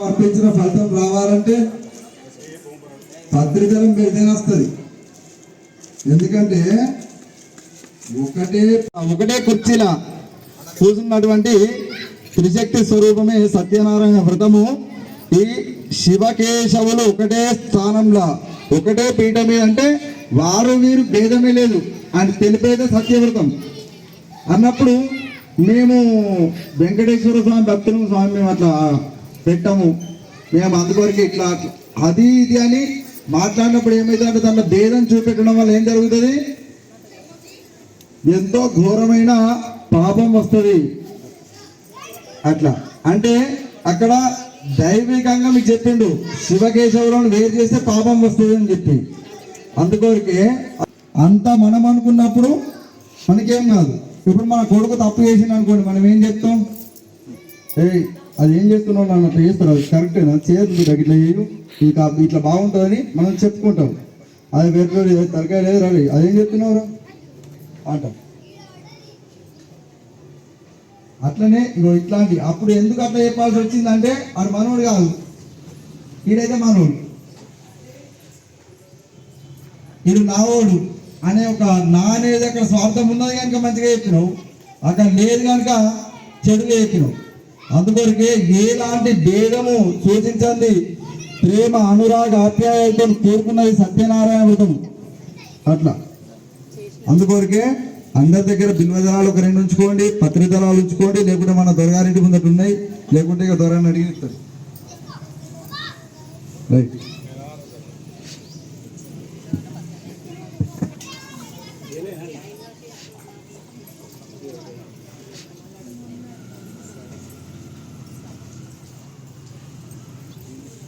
అర్పించిన ఫలితం రావాలంటే పత్రికలం పెడితేనే వస్తుంది. ఎందుకంటే ఒకటే ఒకటే కుర్చీల కూర్చున్నటువంటి త్రిశక్తి స్వరూపమే సత్యనారాయణ వ్రతము. ఈ శివకేశవులు ఒకటే స్థానంలో ఒకటే పీఠ మీద అంటే వారు వీరు భేదమే లేదు. అని తెలిపేదే సత్యవ్రతం. అన్నప్పుడు మేము వెంకటేశ్వర స్వామి భక్తులు స్వామి మేము అట్లా పెట్టాము. మేము అందుకొరకు ఇట్లా అది ఇది అని మాట్లాడినప్పుడు ఏమైందంటే దాంట్లో భేదం చూపెట్టడం వల్ల ఏం జరుగుతుంది? ఎంతో ఘోరమైన పాపం వస్తుంది. అట్లా. అంటే అక్కడ దైవికంగా మీకు చెప్పిండు శివకేశవులను వేరు చేస్తే పాపం వస్తుంది అని చెప్పి. అందుకోరికే అంత మనం అనుకున్నప్పుడు మనకేం కాదు. ఇప్పుడు మన కొడుకు తప్పు చేసింది అనుకోండి మనం ఏం చెప్తాం? అది ఏం చేస్తున్నావు నన్ను? అట్లా చేస్తారు? అది కరెక్టేనా? చేయదు మీరు ఇట్లా చేయు ఇది ఇట్లా బాగుంటుందని మనం చెప్పుకుంటాం. అది వేరే తరకాయ లేదు రాలి అదేం చెప్తున్నావురా ఆట. అట్లనే ఇగో ఇట్లాంటి అప్పుడు ఎందుకు అట్లా చెప్పాల్సి వచ్చిందంటే అది మనోడు కాదు. ఈడైతే మనోడు. ఈడు నావోడు అనే ఒక నా అనేది అక్కడ స్వార్థం ఉన్నది కనుక మంచిగా చెప్పినావు. అక్కడ లేదు కనుక చెడుగా చెప్పినావు. అందుకొరకే ఏలాంటి భేదము సూచించండి ప్రేమ అనురాగ ఆప్యాయతతో కోరుకున్నది సత్యనారాయణ వ్రతం అట్లా. అందుకొరకే అందరి దగ్గర బిల్వదళాలు ఒక రెండు ఉంచుకోండి పత్రిదళాలు ఉంచుకోండి లేకుంటే మన దొరగారింటి ముందట ఉన్నాయి లేకుంటే ఇక దొరని అడిగిస్తారు రైట్.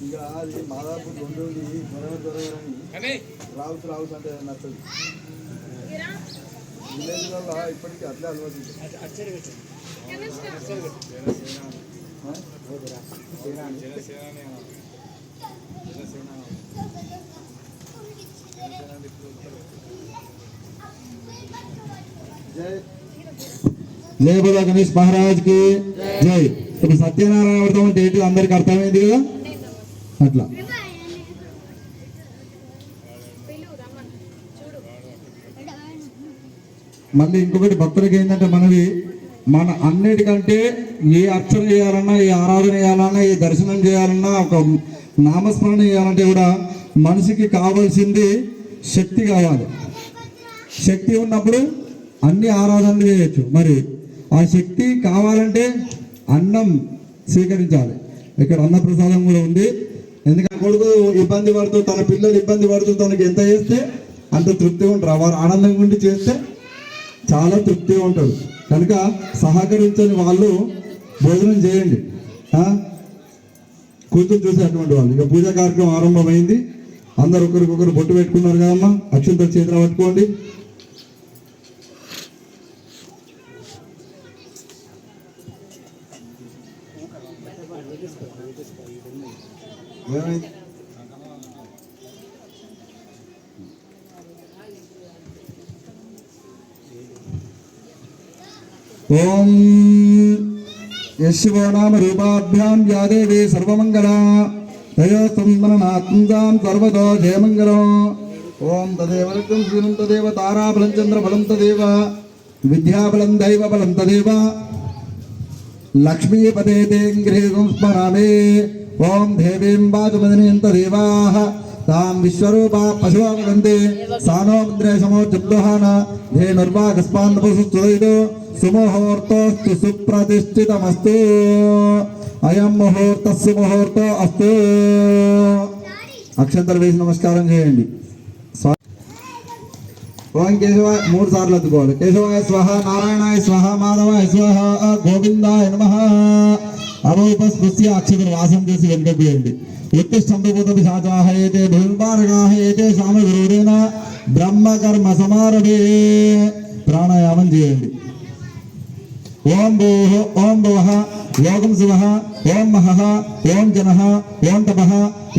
ఇక అది మాదాపూర్ రెండు దొరగారు దొరగారని రావుతు రావుతు అంటే నచ్చదు విలేజ్లలో ఇప్పటికీ అట్లే అలవాటు ఉంటుంది. ఆ? జై జై బోలో గణేష్ మహారాజ్ కి జై ఇప్పుడు సత్యనారాయణ వ్రతం అంటే ఏంటి అందరికి అర్థమైంది కదా అట్లా. మళ్ళీ ఇంకొకటి భక్తులకి ఏంటంటే మనవి మన అన్నిటికంటే ఏ అర్చన చేయాలన్నా ఏ ఆరాధన చేయాలన్నా ఏ దర్శనం చేయాలన్నా ఒక నామస్మరణ చేయాలంటే కూడా మనిషికి కావాల్సింది శక్తి కావాలి శక్తి ఉన్నప్పుడు అన్ని ఆరాధనలు చేయొచ్చు. మరి ఆ శక్తి కావాలంటే అన్నం స్వీకరించాలి. ఇక్కడ అన్నప్రసాదం కూడా ఉంది. ఎందుకంటే కొడుకు ఇబ్బంది పడుతూ తన పిల్లలు ఇబ్బంది పడుతూ తనకి ఎంత చేస్తే అంత తృప్తిగా ఉంటారు. వారు ఆనందంగా ఉండి చేస్తే చాలా తృప్తిగా ఉంటారు. కనుక సహకరించని వాళ్ళు భోజనం చేయండి. కూర్చొని కూతురు చూసేటువంటి వాళ్ళు. ఇక పూజా కార్యక్రమం ఆరంభమైంది. అందరు ఒకరికొకరు బొట్టు పెట్టుకున్నారు కదమ్మా. అక్షంతలు చేతిలో పట్టుకోండి. ఏమైంది ఓం యశివో రూపాభ్యాం యాదేవి సర్వమంగళ దయోస్తందనాత్మజాం సర్వతో జయమంగళం. ఓం తదేవ రక్తం శీలం తదేవ తారాబలం చంద్రబలం తదేవ. విద్యాబలం దైవబలం తదేవ. లక్ష్మీపదే దేంగ్రే సంస్మరామే ఓం దేవీం వాచుమదనీం తదేవాః తాం విశ్వరూపా పశువా వదంతి సానో మంత్రే సమో జబ్దుహాన ధేనుర్వాగస్పాన్నపుసుస్తుదైదు సుముహూర్తోస్తు సుప్రతిష్ఠితమస్తు అయం ముహూర్త సుముహూర్త అస్తు అక్షంతలు వేసి నమస్కారం చేయండి ఓం కేశవ మూడు సార్లు అద్దుకోవాలి కేశవాయ స్వహ నారాయణాయ స్వహ మాధవాయ స్వహ గోవిందాయ నమ అరూప స్పృశ్య అక్షతలు వాసం చేసి వెంకటేయండి వెనుకపోయండి ఉత్తిష్టంభూత భూమిపారగాహయతే స్వామి సామగురుడేన బ్రహ్మకర్మ సమారభే ప్రాణాయామం చేయండి। ఓం భూహ ఓం భోహ యోగం శివ ఓం మహ ఓం జన ఓం తప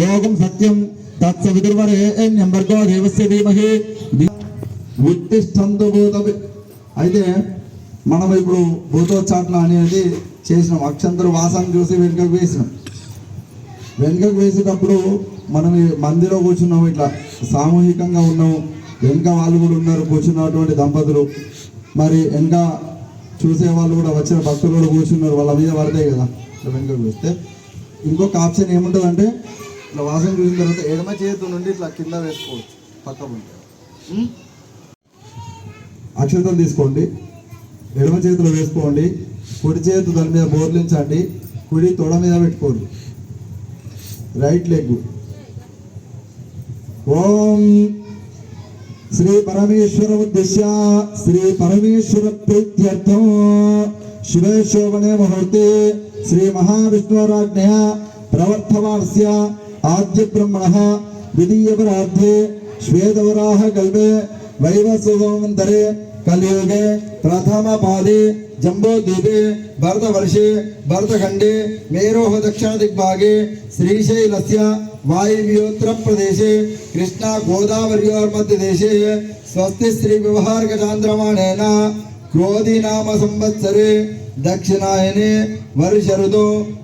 యోగం సత్యం తత్సవిదుర్వరేణ్యం భర్గో దేవస్య ధీమహి। ధీ- ఉత్తిష్టంతు అయితే మనం ఇప్పుడు భూతోచ్చాట్ల అనేది చేసినాం. అక్షంతర వాసం చూసి వెనుకకు వేసినాం. వెనుకకు వేసేటప్పుడు మనం మందిలో కూర్చున్నాం ఇట్లా. సామూహికంగా ఉన్నాము. వెనుక వాళ్ళు కూడా ఉన్నారు కూర్చున్నటువంటి దంపతులు. మరి వెనుక చూసే వాళ్ళు కూడా వచ్చిన భక్తులు కూడా కూర్చున్నారు. వాళ్ళ మీద పడతాయి కదా. ఇట్లా వెనుకకు వేస్తే. ఇంకొక ఆప్షన్ ఏముంటుంది అంటే ఇట్లా వాసన చూసిన తర్వాత ఎడమ చేతి నుండి ఇట్లా కింద వేసుకోవచ్చు. పక్క ఉంటే. అక్షంతలు తీసుకోండి. ఎడమ చేతిలో వేసుకోండి. కుడి చేతి దాని మీద బోర్లించండి. కుడి తొడ మీద పెట్టుకోండి. Right leg. ఓం శ్రీ పరమేశ్వర ఉద్దేశ్య శ్రీ పరమేశ్వర ప్రీత్యర్థం. శివే శోభనే ముహూర్తే శ్రీ మహావిష్ణురాజ్ఞయ ప్రవర్తమానస్య ఆద్య బ్రహ్మణ ద్వితీయపరార్థే శ్వేతవరాహ కల్పే वैव शुभमन्तरे कलयुगे प्रथमपादे जम्बोद्वीपे भरतवर्षे, भरतखण्डे, मेरोः दक्षिणदिग्भागे, श्रीशैलस्य वायव्योत्तरप्रदेशे कृष्णागोदावर्योर्मध्यदेशे, स्वस्ति दक्षिणायने वर्ष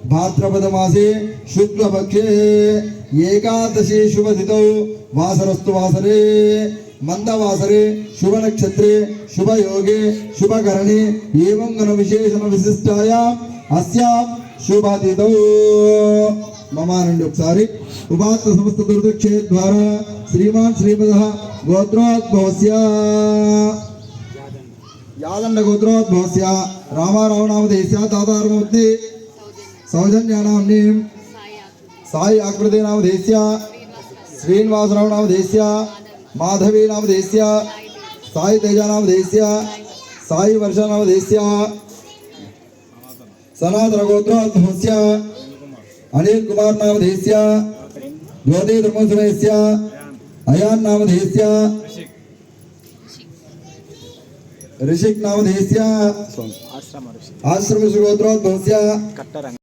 भाद्रपदमासे, शुक्लपक्षे। ఏకాదశి శుభతిథౌ వాసరస్తు వాసరే మందవాసరే శుభ నక్షత్రే శుభయోగే శుభకరణే ఏం గణ విశేషణ విశిష్టాయ అస్యా శుభతిథౌ. మమానండి ఒకసారి. ఉపాత్త సమస్త దుర్దక్షే ద్వారా శ్రీమాన్ శ్రీమద గోత్రోద్భవస్య. యాదండ గోత్రోద్భవస్య. రామారావణామదేశ్య తాతారమూర్తి సౌజన్యానాం సాయి ఆకృతి నామదేశ్య శ్రీనివాసరావు నామదేశ్య మాధవి నామదేశ్య సాయి తేజ నామదేశ్య సాయి వర్ష నామదేశ్య సనాతన గోత్రోద్భవస్య అనిల్ కుమార్ నామధేస్య జ్యోతి ధర్మసురేస్య అయాన్ నామధేస్య రిషిక్ నామధేస్య ఆశ్రమ ఋషి ఆశ్రమ గోత్రోద్భవస్య కట్టరంగ